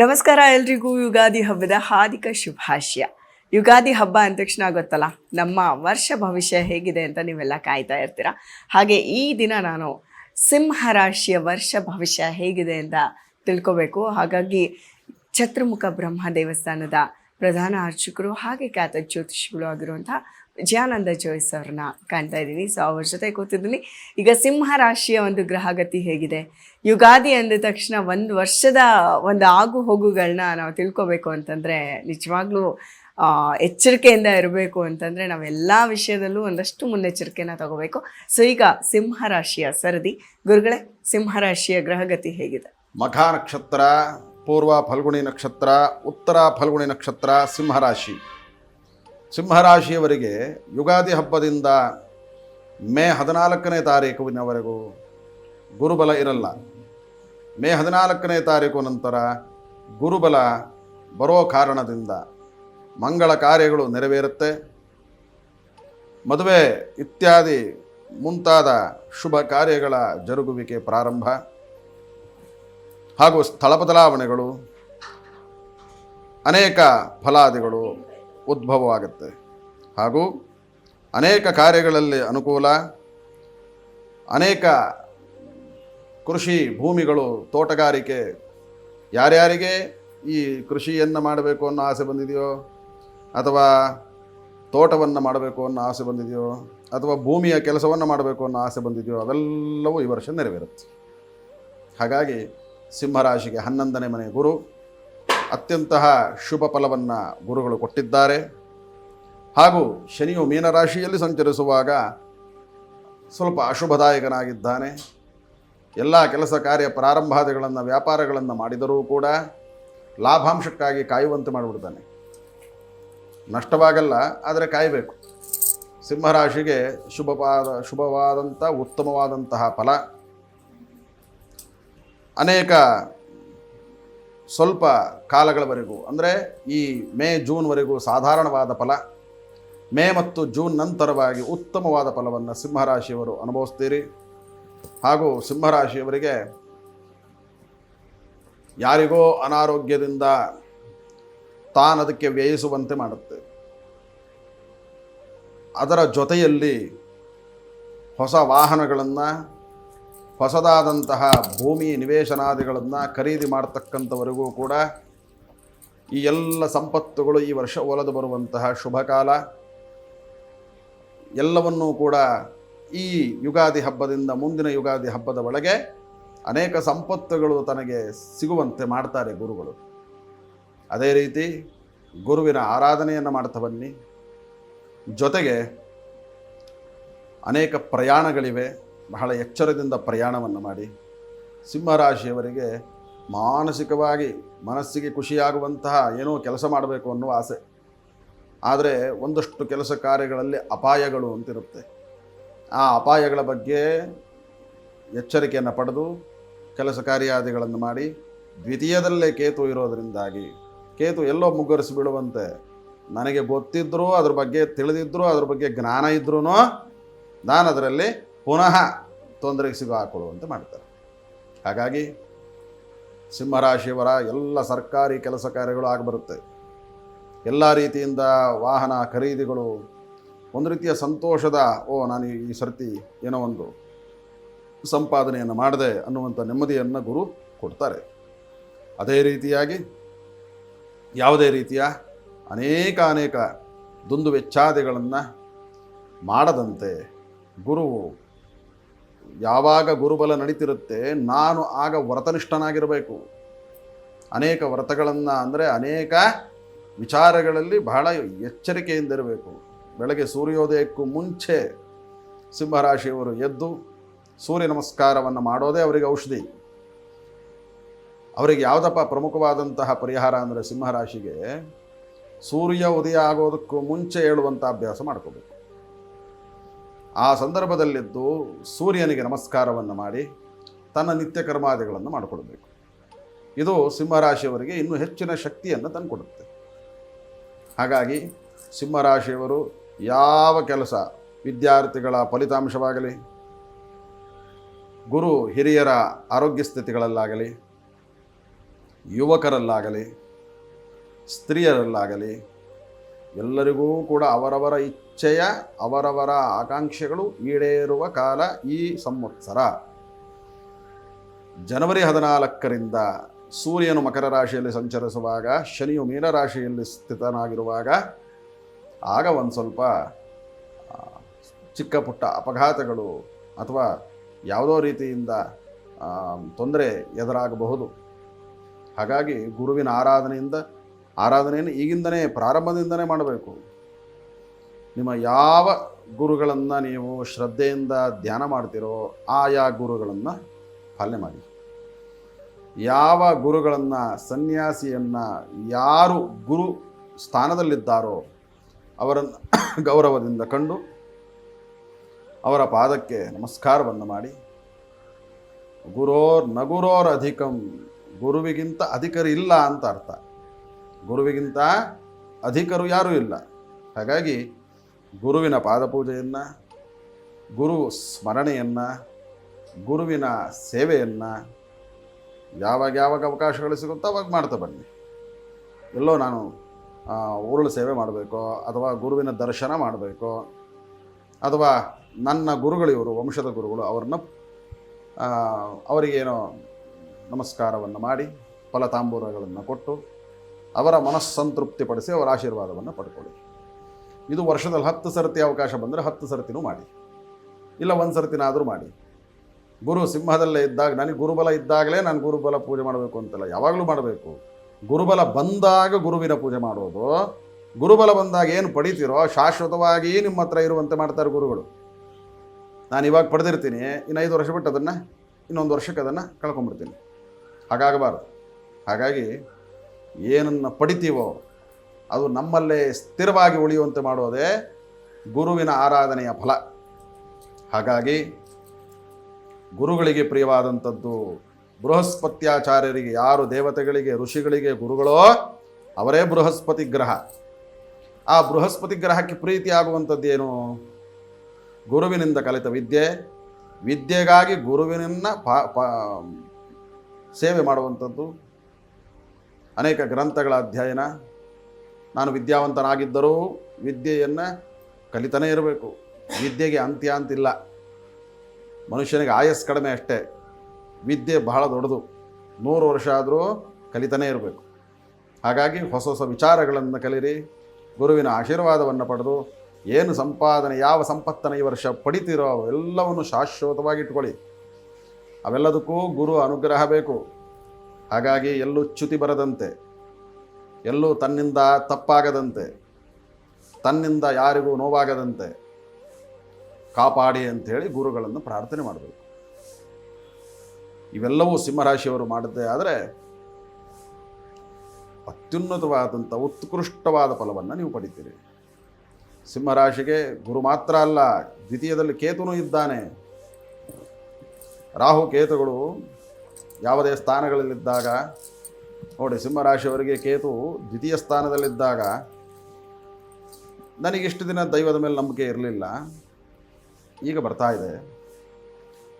ನಮಸ್ಕಾರ ಎಲ್ರಿಗೂ. ಯುಗಾದಿ ಹಬ್ಬದ ಹಾರ್ದಿಕ ಶುಭಾಶಯ. ಯುಗಾದಿ ಹಬ್ಬ ಅಂದ ತಕ್ಷಣ ಗೊತ್ತಲ್ಲ, ನಮ್ಮ ವರ್ಷ ಭವಿಷ್ಯ ಹೇಗಿದೆ ಅಂತ ನೀವೆಲ್ಲ ಕಾಯ್ತಾ ಇರ್ತೀರ? ಹಾಗೆ ಈ ದಿನ ನಾನು ಸಿಂಹ ರಾಶಿಯ ವರ್ಷ ಭವಿಷ್ಯ ಹೇಗಿದೆ ಅಂತ ತಿಳ್ಕೊಬೇಕು. ಹಾಗಾಗಿ ಛತ್ರಮುಖ ಬ್ರಹ್ಮ ದೇವಸ್ಥಾನದ ಪ್ರಧಾನ ಅರ್ಚಕರು ಹಾಗೆ ಖ್ಯಾತ ಜ್ಯೋತಿಷಿಗಳು ಆಗಿರುವಂತಹ ವಿಜಯಾನಂದ ಜೋಯ್ಸ್ ಅವ್ರನ್ನ ಕಾಣ್ತಾ ಇದ್ದೀನಿ. ಸೊ ಅವ್ರ ಜೊತೆ ಕೂತಿದ್ದೀನಿ. ಈಗ ಸಿಂಹ ರಾಶಿಯ ಒಂದು ಗ್ರಹಗತಿ ಹೇಗಿದೆ? ಯುಗಾದಿ ಅಂದ ತಕ್ಷಣ ಒಂದು ವರ್ಷದ ಒಂದು ಆಗು ಹೋಗುಗಳನ್ನ ನಾವು ತಿಳ್ಕೊಬೇಕು ಅಂತಂದರೆ ನಿಜವಾಗ್ಲೂ ಎಚ್ಚರಿಕೆಯಿಂದ ಇರಬೇಕು ಅಂತಂದರೆ ನಾವೆಲ್ಲ ವಿಷಯದಲ್ಲೂ ಒಂದಷ್ಟು ಮುನ್ನೆಚ್ಚರಿಕೆನ ತಗೋಬೇಕು. ಸೊ ಈಗ ಸಿಂಹ ರಾಶಿಯ ಸರದಿ. ಗುರುಗಳೇ, ಸಿಂಹ ರಾಶಿಯ ಗ್ರಹಗತಿ ಹೇಗಿದೆ? ಮಖ ನಕ್ಷತ್ರ ಪೂರ್ವ ಫಲ್ಗುಣಿ ನಕ್ಷತ್ರ, ಉತ್ತರ ಫಲ್ಗುಣಿ ನಕ್ಷತ್ರ, ಸಿಂಹರಾಶಿ. ಸಿಂಹರಾಶಿಯವರಿಗೆ ಯುಗಾದಿ ಹಬ್ಬದಿಂದ ಮೇ ಹದಿನಾಲ್ಕನೇ ತಾರೀಕುವಿನವರೆಗೂ ಗುರುಬಲ ಇರಲ್ಲ. ಮೇ ಹದಿನಾಲ್ಕನೇ ತಾರೀಕು ನಂತರ ಗುರುಬಲ ಬರೋ ಕಾರಣದಿಂದ ಮಂಗಳ ಕಾರ್ಯಗಳು ನೆರವೇರುತ್ತೆ. ಮದುವೆ ಇತ್ಯಾದಿ ಮುಂತಾದ ಶುಭ ಕಾರ್ಯಗಳ ಜರುಗುವಿಕೆ ಪ್ರಾರಂಭ. ಹಾಗೂ ಸ್ಥಳ ಬದಲಾವಣೆಗಳು, ಅನೇಕ ಫಲಾದಿಗಳು ಉದ್ಭವವಾಗುತ್ತೆ. ಹಾಗೂ ಅನೇಕ ಕಾರ್ಯಗಳಲ್ಲಿ ಅನುಕೂಲ, ಅನೇಕ ಕೃಷಿ ಭೂಮಿಗಳು ತೋಟಗಾರಿಕೆ, ಯಾರ್ಯಾರಿಗೆ ಈ ಕೃಷಿಯನ್ನು ಮಾಡಬೇಕು ಅನ್ನೋ ಆಸೆ ಬಂದಿದೆಯೋ, ಅಥವಾ ತೋಟವನ್ನು ಮಾಡಬೇಕು ಅನ್ನೋ ಆಸೆ ಬಂದಿದೆಯೋ, ಅಥವಾ ಭೂಮಿಯ ಕೆಲಸವನ್ನು ಮಾಡಬೇಕು ಅನ್ನೋ ಆಸೆ ಬಂದಿದೆಯೋ, ಅವೆಲ್ಲವೂ ಈ ವರ್ಷ ನೆರವೇರುತ್ತೆ. ಹಾಗಾಗಿ ಸಿಂಹರಾಶಿಗೆ ಹನ್ನೊಂದನೇ ಮನೆ ಗುರು. ಅತ್ಯಂತಹ ಶುಭ ಫಲವನ್ನು ಗುರುಗಳು ಕೊಟ್ಟಿದ್ದಾರೆ. ಹಾಗೂ ಶನಿಯು ಮೀನರಾಶಿಯಲ್ಲಿ ಸಂಚರಿಸುವಾಗ ಸ್ವಲ್ಪ ಅಶುಭದಾಯಕನಾಗಿದ್ದಾನೆ. ಎಲ್ಲ ಕೆಲಸ ಕಾರ್ಯ ಪ್ರಾರಂಭಾದಿಗಳನ್ನು, ವ್ಯಾಪಾರಗಳನ್ನು ಮಾಡಿದರೂ ಕೂಡ ಲಾಭಾಂಶಕ್ಕಾಗಿ ಕಾಯುವಂತೆ ಮಾಡಿಬಿಡ್ತಾನೆ. ನಷ್ಟವಾಗಲ್ಲ, ಆದರೆ ಕಾಯಬೇಕು. ಸಿಂಹರಾಶಿಗೆ ಶುಭವಾದ ಶುಭವಾದಂಥ ಉತ್ತಮವಾದಂತಹ ಫಲ. ಅನೇಕ ಸ್ವಲ್ಪ ಕಾಲಗಳವರೆಗೂ, ಅಂದರೆ ಈ ಮೇ ಜೂನ್ವರೆಗೂ ಸಾಧಾರಣವಾದ ಫಲ, ಮೇ ಮತ್ತು ಜೂನ್ ನಂತರವಾಗಿ ಉತ್ತಮವಾದ ಫಲವನ್ನು ಸಿಂಹರಾಶಿಯವರು ಅನುಭವಿಸ್ತೀರಿ. ಹಾಗೂ ಸಿಂಹರಾಶಿಯವರಿಗೆ ಯಾರಿಗೋ ಅನಾರೋಗ್ಯದಿಂದ ತಾನದಕ್ಕೆ ವ್ಯಯಿಸುವಂತೆ ಮಾಡುತ್ತೆ. ಅದರ ಜೊತೆಯಲ್ಲಿ ಹೊಸ ವಾಹನಗಳನ್ನು ಹೊಸದಾದಂತಹ ಭೂಮಿ ನಿವೇಶನಾದಿಗಳನ್ನು ಖರೀದಿ ಮಾಡ್ತಕ್ಕಂಥವರೆಗೂ ಕೂಡ ಈ ಎಲ್ಲ ಸಂಪತ್ತುಗಳು ಈ ವರ್ಷ ಒಲದು ಬರುವಂತಹ ಶುಭ ಕಾಲ. ಎಲ್ಲವನ್ನೂ ಕೂಡ ಈ ಯುಗಾದಿ ಹಬ್ಬದಿಂದ ಮುಂದಿನ ಯುಗಾದಿ ಹಬ್ಬದ ಒಳಗೆ ಅನೇಕ ಸಂಪತ್ತುಗಳು ತನಗೆ ಸಿಗುವಂತೆ ಮಾಡ್ತಾರೆ ಗುರುಗಳು. ಅದೇ ರೀತಿ ಗುರುವಿನ ಆರಾಧನೆಯನ್ನು ಮಾಡ್ತಾ ಬನ್ನಿ. ಜೊತೆಗೆ ಅನೇಕ ಪ್ರಯಾಣಗಳಿವೆ. ಬಹಳ ಎಚ್ಚರದಿಂದ ಪ್ರಯಾಣವನ್ನು ಮಾಡಿ ಸಿಂಹರಾಶಿಯವರಿಗೆ ಮಾನಸಿಕವಾಗಿ ಮನಸ್ಸಿಗೆ ಖುಷಿಯಾಗುವಂತಹ ಏನೋ ಕೆಲಸ ಮಾಡಬೇಕು ಅನ್ನುವ ಆಸೆ. ಆದರೆ ಒಂದಷ್ಟು ಕೆಲಸ ಕಾರ್ಯಗಳಲ್ಲಿ ಅಪಾಯಗಳು ಅಂತಿರುತ್ತೆ. ಆ ಅಪಾಯಗಳ ಬಗ್ಗೆ ಎಚ್ಚರಿಕೆಯನ್ನು ಪಡೆದು ಕೆಲಸ ಕಾರ್ಯಾದಿಗಳನ್ನು ಮಾಡಿ ದ್ವಿತೀಯದಲ್ಲೇ ಕೇತು ಇರೋದರಿಂದಾಗಿ, ಕೇತು ಎಲ್ಲೋ ಮುಗ್ಗರಿಸಿ ಬಿಡುವಂತೆ ನನಗೆ ಗೊತ್ತಿದ್ದರೂ ಅದ್ರ ಬಗ್ಗೆ ತಿಳಿದಿದ್ದರೂ ಅದ್ರ ಬಗ್ಗೆ ಜ್ಞಾನ ಇದ್ರೂ ನಾನು ಅದರಲ್ಲಿ ಪುನಃ ತೊಂದರೆಗೆ ಸಿಗು ಹಾಕೊಳ್ಳುವಂತೆ ಮಾಡ್ತಾರೆ. ಹಾಗಾಗಿ ಸಿಂಹರಾಶಿಯವರ ಎಲ್ಲ ಸರ್ಕಾರಿ ಕೆಲಸ ಕಾರ್ಯಗಳು ಆಗಿಬರುತ್ತೆ ಎಲ್ಲ ರೀತಿಯಿಂದ ವಾಹನ ಖರೀದಿಗಳು, ಒಂದು ರೀತಿಯ ಸಂತೋಷದ, ಓ, ನಾನು ಈ ಸರ್ತಿ ಏನೋ ಒಂದು ಸಂಪಾದನೆಯನ್ನು ಮಾಡಿದೆ ಅನ್ನುವಂಥ ನೆಮ್ಮದಿಯನ್ನು ಗುರು ಕೊಡ್ತಾರೆ. ಅದೇ ರೀತಿಯಾಗಿ ಯಾವುದೇ ರೀತಿಯ ಅನೇಕ ಅನೇಕ ದುಂದು ವೆಚ್ಚಾದಿಗಳನ್ನು ಮಾಡದಂತೆ ಗುರು ಯಾವಾಗ ಗುರುಬಲ ನಡೀತಿರುತ್ತೆ, ನಾನು ಆಗ ವ್ರತನಿಷ್ಠನಾಗಿರಬೇಕು. ಅನೇಕ ವ್ರತಗಳನ್ನು ಅಂದರೆ ಅನೇಕ ವಿಚಾರಗಳಲ್ಲಿ ಬಹಳ ಎಚ್ಚರಿಕೆಯಿಂದ ಇರಬೇಕು ಬೆಳಗ್ಗೆ ಸೂರ್ಯೋದಯಕ್ಕೂ ಮುಂಚೆ ಸಿಂಹರಾಶಿಯವರು ಎದ್ದು ಸೂರ್ಯ ನಮಸ್ಕಾರವನ್ನು ಮಾಡೋದೇ ಅವರಿಗೆ ಔಷಧಿ. ಅವರಿಗೆ ಯಾವುದಪ್ಪ ಪ್ರಮುಖವಾದಂತಹ ಪರಿಹಾರ ಅಂದರೆ ಸಿಂಹರಾಶಿಗೆ ಸೂರ್ಯ ಉದಯ ಆಗೋದಕ್ಕೂ ಮುಂಚೆ ಹೇಳುವಂಥ ಅಭ್ಯಾಸ ಮಾಡ್ಕೋಬೇಕು. ಆ ಸಂದರ್ಭದಲ್ಲಿದ್ದು ಸೂರ್ಯನಿಗೆ ನಮಸ್ಕಾರವನ್ನು ಮಾಡಿ ತನ್ನ ನಿತ್ಯ ಕರ್ಮಾದಿಗಳನ್ನು ಮಾಡಿಕೊಡಬೇಕು. ಇದು ಸಿಂಹರಾಶಿಯವರಿಗೆ ಇನ್ನೂ ಹೆಚ್ಚಿನ ಶಕ್ತಿಯನ್ನು ತಂದುಕೊಡುತ್ತೆ. ಹಾಗಾಗಿ ಸಿಂಹರಾಶಿಯವರು ಯಾವ ಕೆಲಸ ವಿದ್ಯಾರ್ಥಿಗಳ ಫಲಿತಾಂಶವಾಗಲಿ, ಗುರು ಹಿರಿಯರ ಆರೋಗ್ಯ ಸ್ಥಿತಿಗಳಲ್ಲಾಗಲಿ, ಯುವಕರಲ್ಲಾಗಲಿ, ಸ್ತ್ರೀಯರಲ್ಲಾಗಲಿ ಎಲ್ಲರಿಗೂ ಕೂಡ ಅವರವರ ಇಚ್ಛೆಯ, ಅವರವರ ಆಕಾಂಕ್ಷೆಗಳು ಈಡೇರುವ ಕಾಲ ಈ ಸಂವತ್ಸರ. ಜನವರಿ ಹದಿನಾಲ್ಕರಿಂದ ಸೂರ್ಯನು ಮಕರ ರಾಶಿಯಲ್ಲಿ ಸಂಚರಿಸುವಾಗ, ಶನಿಯು ಮೀನರಾಶಿಯಲ್ಲಿ ಸ್ಥಿತನಾಗಿರುವಾಗ, ಆಗ ಒಂದು ಸ್ವಲ್ಪ ಚಿಕ್ಕ ಪುಟ್ಟ ಅಪಘಾತಗಳು ಅಥವಾ ಯಾವುದೋ ರೀತಿಯಿಂದ ತೊಂದರೆ ಎದುರಾಗಬಹುದು. ಹಾಗಾಗಿ ಗುರುವಿನ ಆರಾಧನೆಯಿಂದ ಆರಾಧನೆಯನ್ನು ಈಗಿಂದನೇ ಪ್ರಾರಂಭದಿಂದನೇ ಮಾಡಬೇಕು. ನಿಮ್ಮ ಯಾವ ಗುರುಗಳನ್ನು ನೀವು ಶ್ರದ್ಧೆಯಿಂದ ಧ್ಯಾನ ಮಾಡ್ತೀರೋ ಆಯಾ ಗುರುಗಳನ್ನು ಪಾಲನೆ ಮಾಡಿ. ಯಾವ ಗುರುಗಳನ್ನು, ಸನ್ಯಾಸಿಯನ್ನು ಯಾರು ಗುರು ಸ್ಥಾನದಲ್ಲಿದ್ದಾರೋ ಅವರನ್ನು ಗೌರವದಿಂದ ಕಂಡು ಅವರ ಪಾದಕ್ಕೆ ನಮಸ್ಕಾರವನ್ನು ಮಾಡಿ. ಗುರೋರ್ ನಗುರೋರ್ ಅಧಿಕಂ ಗುರುವಿಗಿಂತ ಅಧಿಕರಿ ಇಲ್ಲ ಅಂತ ಅರ್ಥ. ಗುರುವಿಗಿಂತ ಅಧಿಕರು ಯಾರೂ ಇಲ್ಲ. ಹಾಗಾಗಿ ಗುರುವಿನ ಪಾದಪೂಜೆಯನ್ನು, ಗುರು ಸ್ಮರಣೆಯನ್ನು, ಗುರುವಿನ ಸೇವೆಯನ್ನು ಯಾವಾಗ ಯಾವಾಗ ಅವಕಾಶಗಳು ಸಿಗುತ್ತೋ ಅವಾಗ ಮಾಡ್ತಾ ಬನ್ನಿ. ಎಲ್ಲೋ ನಾನು ಉರುಳು ಸೇವೆ ಮಾಡಬೇಕೋ, ಅಥವಾ ಗುರುವಿನ ದರ್ಶನ ಮಾಡಬೇಕೋ, ಅಥವಾ ನನ್ನ ಗುರುಗಳು ಇವರು, ವಂಶದ ಗುರುಗಳು, ಅವ್ರನ್ನ ಅವರಿಗೇನೋ ನಮಸ್ಕಾರವನ್ನು ಮಾಡಿ, ಫಲತಾಂಬೂರಗಳನ್ನು ಕೊಟ್ಟು ಅವರ ಮನಸ್ಸಂತೃಪ್ತಿಪಡಿಸಿ ಅವರ ಆಶೀರ್ವಾದವನ್ನು ಪಡ್ಕೊಳ್ಳಿ. ಇದು ವರ್ಷದಲ್ಲಿ ಹತ್ತು ಸರ್ತಿ ಅವಕಾಶ ಬಂದರೆ ಹತ್ತು ಸರ್ತಿನೂ ಮಾಡಿ. ಇಲ್ಲ ಒಂದು ಸರ್ತಿನಾದರೂ ಮಾಡಿ. ಗುರು ಸಿಂಹದಲ್ಲೇ ಇದ್ದಾಗ ನನಗೆ ಗುರುಬಲ ಇದ್ದಾಗಲೇ ನಾನು ಗುರುಬಲ ಪೂಜೆ ಮಾಡಬೇಕು ಅಂತಲ್ಲ, ಯಾವಾಗಲೂ ಮಾಡಬೇಕು. ಗುರುಬಲ ಬಂದಾಗ ಗುರುವಿನ ಪೂಜೆ ಮಾಡೋದು. ಗುರುಬಲ ಬಂದಾಗ ಏನು ಪಡಿತೀರೋ ಶಾಶ್ವತವಾಗಿ ನಿಮ್ಮ ಹತ್ರ ಇರುವಂತೆ ಮಾಡ್ತಾರೆ ಗುರುಗಳು. ನಾನು ಇವಾಗ ಪಡೆದಿರ್ತೀನಿ, ಇನ್ನು ಐದು ವರ್ಷ ಬಿಟ್ಟು ಅದನ್ನು, ಇನ್ನೊಂದು ವರ್ಷಕ್ಕೆ ಅದನ್ನು ಕಳ್ಕೊಂಬಿಡ್ತೀನಿ ಹಾಗಾಗಬಾರ್ದು. ಹಾಗಾಗಿ ಏನನ್ನು ಪಡಿತೀವೋ ಅದು ನಮ್ಮಲ್ಲೇ ಸ್ಥಿರವಾಗಿ ಉಳಿಯುವಂತೆ ಮಾಡೋದೇ ಗುರುವಿನ ಆರಾಧನೆಯ ಫಲ. ಹಾಗಾಗಿ ಗುರುಗಳಿಗೆ ಪ್ರಿಯವಾದಂಥದ್ದು ಬೃಹಸ್ಪತ್ಯಾಚಾರ್ಯರಿಗೆ ಯಾರು ದೇವತೆಗಳಿಗೆ, ಋಷಿಗಳಿಗೆ, ಗುರುಗಳೋ ಅವರೇ ಬೃಹಸ್ಪತಿ ಗ್ರಹ. ಆ ಬೃಹಸ್ಪತಿ ಗ್ರಹಕ್ಕೆ ಪ್ರೀತಿಯಾಗುವಂಥದ್ದೇನು ಗುರುವಿನಿಂದ ಕಲಿತ ವಿದ್ಯೆ. ವಿದ್ಯೆಗಾಗಿ ಗುರುವಿನ ಸೇವೆ ಮಾಡುವಂಥದ್ದು. ಅನೇಕ ಗ್ರಂಥಗಳ ಅಧ್ಯಯನ. ನಾನು ವಿದ್ಯಾವಂತನಾಗಿದ್ದರೂ ವಿದ್ಯೆಯನ್ನು ಕಲಿತನೇ ಇರಬೇಕು. ವಿದ್ಯೆಗೆ ಅಂತ್ಯ ಅಂತಿಲ್ಲ ಮನುಷ್ಯನಿಗೆ ಆಯಸ್ ಕಡಿಮೆ ಅಷ್ಟೇ. ವಿದ್ಯೆ ಬಹಳ ದೊಡ್ಡದು. ನೂರು ವರ್ಷ ಆದರೂ ಕಲಿತನೇ ಇರಬೇಕು. ಹಾಗಾಗಿ ಹೊಸ ಹೊಸ ವಿಚಾರಗಳನ್ನು ಕಲಿರಿ. ಗುರುವಿನ ಆಶೀರ್ವಾದವನ್ನು ಪಡೆದು ಏನು ಸಂಪಾದನೆ, ಯಾವ ಸಂಪತ್ತನ್ನು ಈ ವರ್ಷ ಪಡಿತೀರೋ ಅವೆಲ್ಲವನ್ನು ಶಾಶ್ವತವಾಗಿ ಇಟ್ಕೊಳ್ಳಿ ಅವೆಲ್ಲದಕ್ಕೂ ಗುರು ಅನುಗ್ರಹ ಬೇಕು. ಹಾಗಾಗಿ ಎಲ್ಲೂ ಚ್ಯುತಿ ಬರದಂತೆ, ಎಲ್ಲೂ ತನ್ನಿಂದ ತಪ್ಪಾಗದಂತೆ, ತನ್ನಿಂದ ಯಾರಿಗೂ ನೋವಾಗದಂತೆ ಕಾಪಾಡಿ ಅಂಥೇಳಿ ಗುರುಗಳನ್ನು ಪ್ರಾರ್ಥನೆ ಮಾಡಬೇಕು. ಇವೆಲ್ಲವೂ ಸಿಂಹರಾಶಿಯವರು ಮಾಡಿದ್ದೇ ಆದರೆ ಅತ್ಯುನ್ನತವಾದಂಥ ಉತ್ಕೃಷ್ಟವಾದ ಫಲವನ್ನು ನೀವು ಪಡಿತೀರಿ. ಸಿಂಹರಾಶಿಗೆ ಗುರು ಮಾತ್ರ ಅಲ್ಲ, ದ್ವಿತೀಯದಲ್ಲಿ ಕೇತುನೂ ಇದ್ದಾನೆ. ರಾಹು ಕೇತುಗಳು ಯಾವುದೇ ಸ್ಥಾನಗಳಲ್ಲಿದ್ದಾಗ, ನೋಡಿ, ಸಿಂಹರಾಶಿಯವರಿಗೆ ಕೇತು ದ್ವಿತೀಯ ಸ್ಥಾನದಲ್ಲಿದ್ದಾಗ, ನನಗಿಷ್ಟು ದಿನ ದೈವದ ಮೇಲೆ ನಂಬಿಕೆ ಇರಲಿಲ್ಲ. ಈಗ ಬರ್ತಾ ಇದೆ.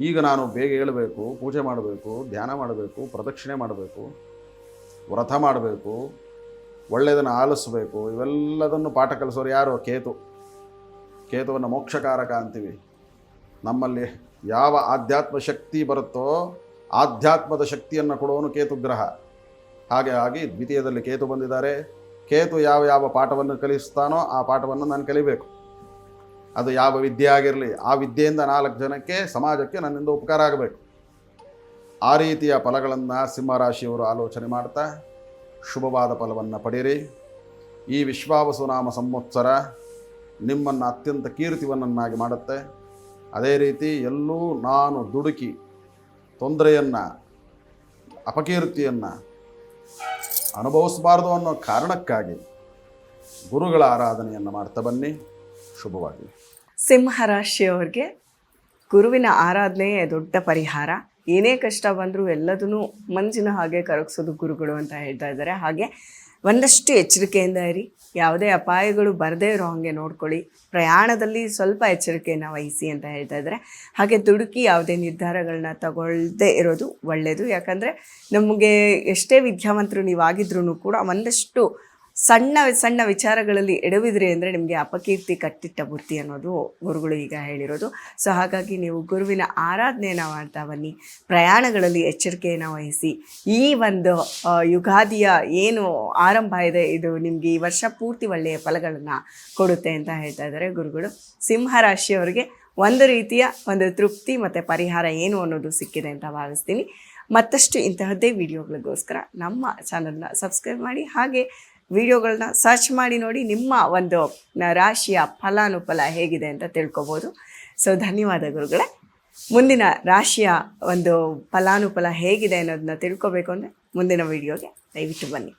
ಈಗ ನಾನು ಬೇಗ ಹೇಳಬೇಕು ಪೂಜೆ ಮಾಡಬೇಕು, ಧ್ಯಾನ ಮಾಡಬೇಕು, ಪ್ರದಕ್ಷಿಣೆ ಮಾಡಬೇಕು, ವ್ರತ ಮಾಡಬೇಕು, ಒಳ್ಳೆಯದನ್ನು ಆಲಿಸಬೇಕು, ಇವೆಲ್ಲದನ್ನು ಪಾಠ ಕಲಿಸೋರು ಯಾರು? ಕೇತು. ಕೇತುವನ್ನು ಮೋಕ್ಷಕಾರಕ ಅಂತೀವಿ. ನಮ್ಮಲ್ಲಿ ಯಾವ ಆಧ್ಯಾತ್ಮ ಶಕ್ತಿ ಬರುತ್ತೋ ಆಧ್ಯಾತ್ಮದ ಶಕ್ತಿಯನ್ನು ಕೊಡುವನು ಕೇತು ಗ್ರಹ. ಹಾಗೆ ಆಗಿ ದ್ವಿತೀಯದಲ್ಲಿ ಕೇತು ಬಂದಿದ್ದಾರೆ. ಕೇತು ಯಾವ ಯಾವ ಪಾಠವನ್ನು ಕಲಿಸ್ತಾನೋ ಆ ಪಾಠವನ್ನು ನಾನು ಕಲಿಬೇಕು. ಅದು ಯಾವ ವಿದ್ಯೆ ಆಗಿರಲಿ, ಆ ವಿದ್ಯೆಯಿಂದ ನಾಲ್ಕು ಜನಕ್ಕೆ ಸಮಾಜಕ್ಕೆ ನನ್ನಿಂದ ಉಪಕಾರ ಆಗಬೇಕು. ಆ ರೀತಿಯ ಫಲಗಳನ್ನು ಸಿಂಹರಾಶಿಯವರು ಆಲೋಚನೆ ಮಾಡ್ತಾ, ಶುಭವಾದ ಫಲವನ್ನು ಪಡೀರಿ. ಈ ವಿಶ್ವಾವಸುನಾಮ ಸಂವತ್ಸರ ನಿಮ್ಮನ್ನು ಅತ್ಯಂತ ಕೀರ್ತಿವನ್ನನ್ನಾಗಿ ಮಾಡುತ್ತೆ. ಅದೇ ರೀತಿ ಎಲ್ಲೂ ನಾನು ದುಡುಕಿ ತೊಂದರೆಯನ್ನು, ಅಪಕೀರ್ತಿಯನ್ನು ಅನುಭವಿಸಬಾರ್ದು ಅನ್ನೋ ಕಾರಣಕ್ಕಾಗಿ ಗುರುಗಳ ಆರಾಧನೆಯನ್ನು ಮಾಡ್ತಾ ಬನ್ನಿ. ಶುಭವಾಗಲಿ. ಸಿಂಹರಾಶಿಯವ್ರಿಗೆ ಗುರುವಿನ ಆರಾಧನೆಯೇ ದೊಡ್ಡ ಪರಿಹಾರ. ಏನೇ ಕಷ್ಟ ಬಂದರೂ ಎಲ್ಲದನ್ನೂ ಮಂಜಿನ ಹಾಗೆ ಕರಗಿಸೋದು ಗುರುಗಳು ಅಂತ ಹೇಳ್ತಾ ಇದ್ದಾರೆ. ಹಾಗೆ ಒಂದಷ್ಟು ಎಚ್ಚರಿಕೆಯಿಂದ ಇರಿ. ಯಾವುದೇ ಅಪಾಯಗಳು ಬರದೇ ಇರೋ ಹಾಗೆ ನೋಡ್ಕೊಳ್ಳಿ. ಪ್ರಯಾಣದಲ್ಲಿ ಸ್ವಲ್ಪ ಎಚ್ಚರಿಕೆಯನ್ನು ವಹಿಸಿ ಅಂತ ಹೇಳ್ತಾ ಇದ್ದಾರೆ. ಹಾಗೆ ದುಡುಕಿ ಯಾವುದೇ ನಿರ್ಧಾರಗಳನ್ನ ತಗೊಳ್ಳದೇ ಇರೋದು ಒಳ್ಳೆಯದು ಯಾಕಂದರೆ ನಮಗೆ ಎಷ್ಟೇ ವಿದ್ಯಾವಂತರು ನೀವಾಗಿದ್ರೂ ಕೂಡ ಒಂದಷ್ಟು ಸಣ್ಣ ಸಣ್ಣ ವಿಚಾರಗಳಲ್ಲಿ ಎಡವಿದ್ರಿ ಅಂದರೆ ನಿಮಗೆ ಅಪಕೀರ್ತಿ ಕಟ್ಟಿಟ್ಟ ಬುತ್ತಿ ಅನ್ನೋದು ಗುರುಗಳು ಈಗ ಹೇಳಿರೋದು. ಸೊ ಹಾಗಾಗಿ ನೀವು ಗುರುವಿನ ಆರಾಧನೆಯನ್ನು ಮಾಡ್ತಾ ಬನ್ನಿ. ಪ್ರಯಾಣಗಳಲ್ಲಿ ಎಚ್ಚರಿಕೆಯನ್ನು ವಹಿಸಿ. ಈ ಒಂದು ಯುಗಾದಿಯ ಏನು ಆರಂಭ ಇದೆ, ಇದು ನಿಮಗೆ ಈ ವರ್ಷ ಪೂರ್ತಿ ಒಳ್ಳೆಯ ಫಲಗಳನ್ನು ಕೊಡುತ್ತೆ ಅಂತ ಹೇಳ್ತಾ ಇದ್ದಾರೆ ಗುರುಗಳು. ಸಿಂಹ ರಾಶಿಯವರಿಗೆ ಒಂದು ರೀತಿಯ ಒಂದು ತೃಪ್ತಿ ಮತ್ತು ಪರಿಹಾರ ಏನು ಅನ್ನೋದು ಸಿಕ್ಕಿದೆ ಅಂತ ಭಾವಿಸ್ತೀನಿ. ಮತ್ತಷ್ಟು ಇಂತಹದ್ದೇ ವಿಡಿಯೋಗಳಿಗೋಸ್ಕರ ನಮ್ಮ ಚಾನಲ್ನ ಸಬ್ಸ್ಕ್ರೈಬ್ ಮಾಡಿ. ಹಾಗೆ ವಿಡಿಯೋಗಳನ್ನ ಸರ್ಚ್ ಮಾಡಿ ನೋಡಿ ನಿಮ್ಮ ಒಂದು ರಾಶಿಯ ಫಲಾನುಫಲ ಹೇಗಿದೆ ಅಂತ ತಿಳ್ಕೊಬೋದು. ಸೊ ಧನ್ಯವಾದ ಗುರುಗಳೇ. ಮುಂದಿನ ರಾಶಿಯ ಒಂದು ಫಲಾನುಫಲ ಹೇಗಿದೆ ಅನ್ನೋದನ್ನ ತಿಳ್ಕೊಬೇಕು ಅಂದರೆ ಮುಂದಿನ ವಿಡಿಯೋಗೆ ದಯವಿಟ್ಟು ಬನ್ನಿ.